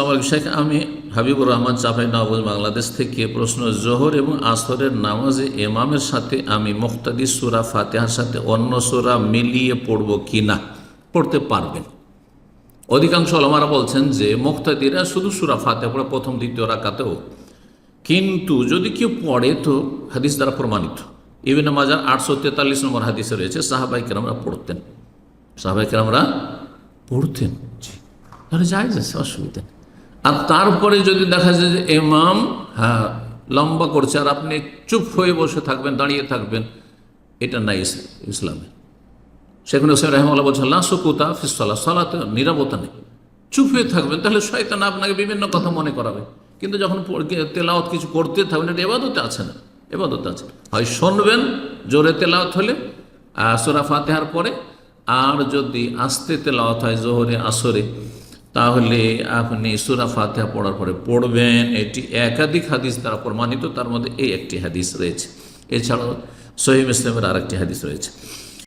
আসসালামু আলাইকুম। শেখ, আমি হাবিবুর রহমান চাপাই নবাব বাংলাদেশ থেকে প্রশ্ন জোহর এবং আসরের নামাজে এমামের সাথে আমি মুক্তাদি সুরা ফাতেহার সাথে অন্য সুরা মিলিয়ে পড়ব কি না পড়তে পারবেন। অধিকাংশ আলমারা বলছেন যে মুক্তাদিরা শুধু সুরা ফাতে পড়ে প্রথম, দ্বিতীয় রাকাতেও। কিন্তু যদি কেউ পড়ে তো হাদিস দ্বারা প্রমাণিত। ইবিন মাজার আটশো তেতাল্লিশ নম্বর হাদিসে রয়েছে, সাহাবাই কেরামরা পড়তেন। সাহাবাই কেরামরা পড়তেন। তাহলে যায় যাচ্ছে অসুবিধা। আর তারপরে যদি দেখা যায় যে এমাম হ্যাঁ লম্বা করছে আর আপনি চুপ হয়ে বসে থাকবেন, দাঁড়িয়ে থাকবেন, এটা নাই ইস- ইসলামে। সেখানে হোসেন রহমাল্লাহ বলছেন লাসকুতা ফিসলা সলাতে নিরাপত্তা নেই। চুপ হয়ে থাকবেন, তাহলে শয়তান আপনাকে বিভিন্ন কথা মনে করাবে। কিন্তু যখন তেলাওয়াত কিছু করতে থাকবেন, এটা এবাদতে আছে না, এবাদতে আছে। হয় শুনবেন, জোরে তেলাওয়াত হলে সূরা ফাতেহার পরে, আর যদি আস্তে তেলাওয়াত হয় জোহরে, আসরে তাহলে আপনি সুরা ফাতেহা পড়ার পরে পড়বেন। এটি একাধিক হাদিস দ্বারা প্রমাণিত, তার মধ্যে এই একটি হাদিস রয়েছে। এছাড়াও সহিম ইসলামের আরেকটি হাদিস রয়েছে।